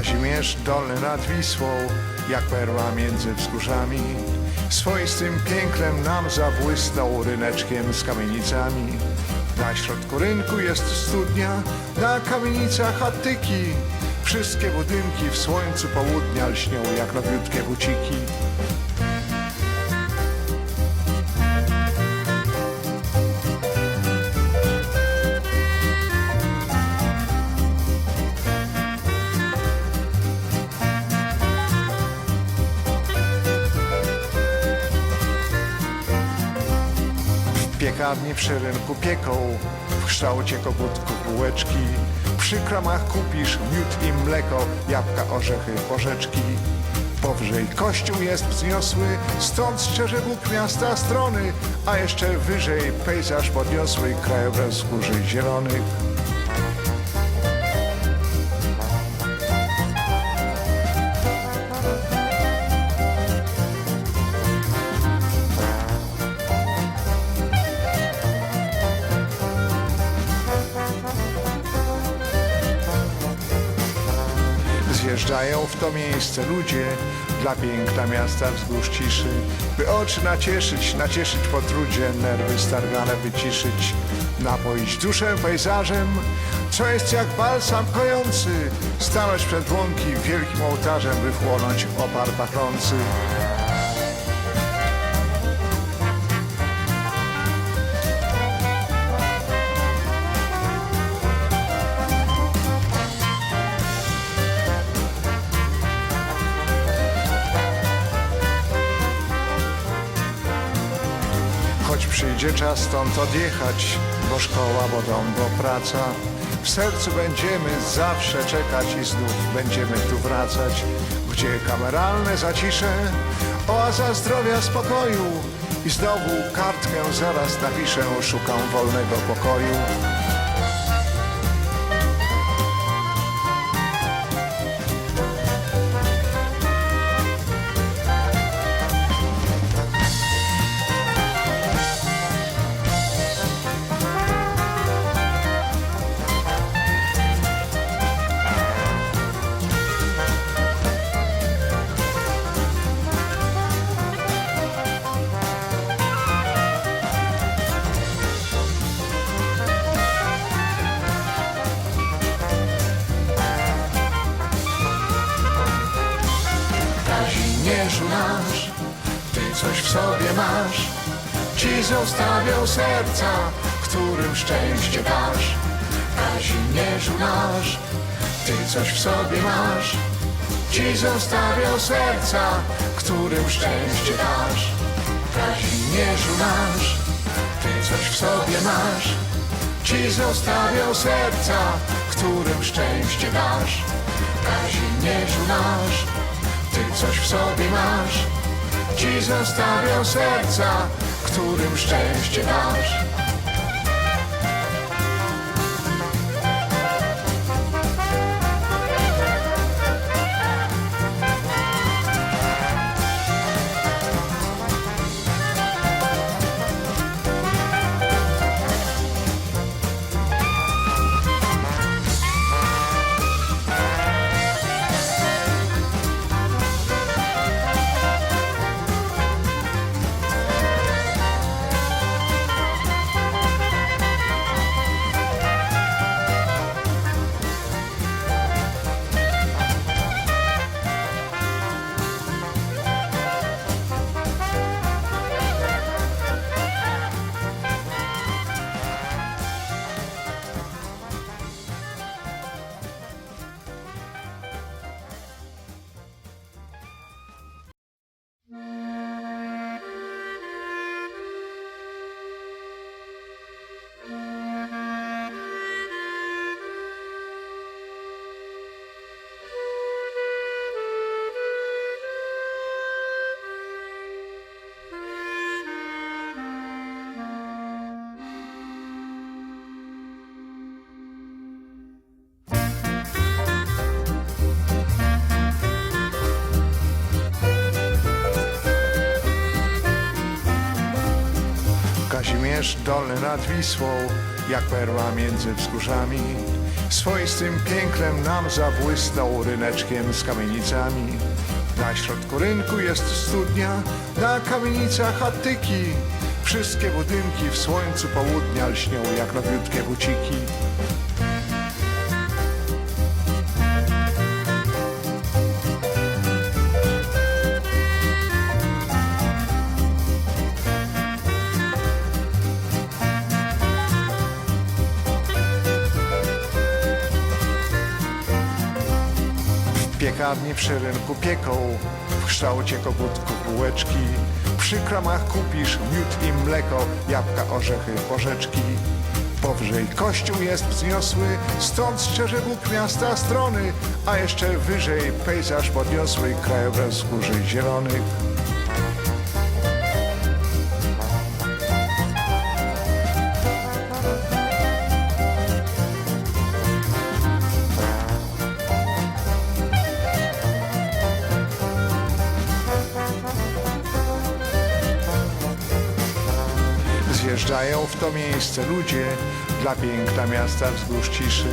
Kazimierz Dolny nad Wisłą, jak perła między wzgórzami. Swoistym pięknem nam zabłysnął ryneczkiem z kamienicami. Na środku rynku jest studnia, na kamienicach antyki. Wszystkie budynki w słońcu południa lśnią jak nowiutkie buciki. Piekarni przy rynku pieką w kształcie kogutków bułeczki. Przy kramach kupisz miód i mleko, jabłka, orzechy, porzeczki. Powyżej kościół jest wzniosły, stąd strzeże Bóg miasta strony, a jeszcze wyżej pejzaż podniosły, krajobraz wzgórzy zielonych. Zjeżdżają w to miejsce ludzie dla piękna miasta wzgórz ciszy, by oczy nacieszyć, nacieszyć po trudzie, nerwy stargane wyciszyć, napoić duszę pejzażem, co jest jak balsam kojący, stanąć przed łąki wielkim ołtarzem, by wchłonąć opar pachnący. Przyjdzie czas stąd odjechać, bo szkoła, bo dom, bo praca. W sercu będziemy zawsze czekać i znów będziemy tu wracać, gdzie kameralne zacisze, oaza zdrowia, spokoju. I znowu kartkę zaraz napiszę, szukam wolnego pokoju. Kazimierzu nasz, ty coś w sobie masz, ci zostawią serca, którym szczęście dasz. Kazimierzu nasz, ty coś w sobie masz, ci zostawią serca, którym szczęście dasz. Kazimierzu nasz, ty coś w sobie masz, ci zostawią serca, którym szczęście dasz. Kazimierzu nasz, ty coś w sobie masz, ci zostawią serca, którym szczęście dasz. Dolny nad Wisłą, jak perła między wzgórzami. Swoistym pięknem nam zabłysnął ryneczkiem z kamienicami. Na środku rynku jest studnia, na kamienicach atyki. Wszystkie budynki w słońcu południa lśnią jak nowiutkie buciki. Piekarni przy rynku pieką w kształcie kogutków bułeczki. Przy kramach kupisz miód i mleko, jabłka, orzechy, porzeczki. Powyżej kościół jest wzniosły, stąd strzeże Bóg miasta strony, a jeszcze wyżej pejzaż podniosły, krajobraz wzgórzy zielonych. Zjeżdżają w to miejsce ludzie dla piękna miasta wzgórz ciszy,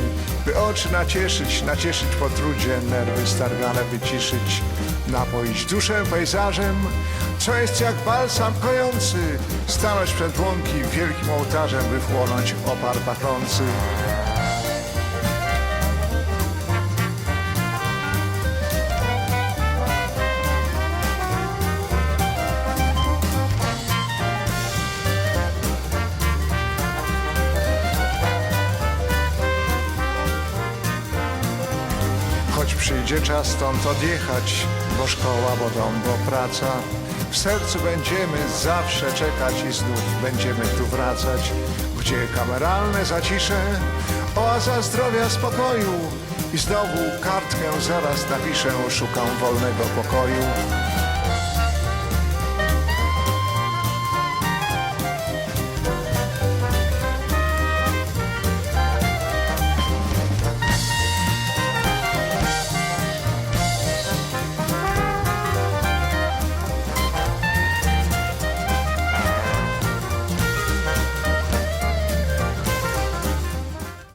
by oczy nacieszyć, nacieszyć po trudzie, nerwy stargane wyciszyć, napoić duszę pejzażem, co jest jak balsam kojący, stanąć przed łąki wielkim ołtarzem, by wchłonąć opar pachnący. Choć przyjdzie czas stąd odjechać, bo szkoła, bo dom, bo praca, w sercu będziemy zawsze czekać i znów będziemy tu wracać, gdzie kameralne zacisze, oaza zdrowia, spokoju i znowu kartkę zaraz napiszę, szukam wolnego pokoju.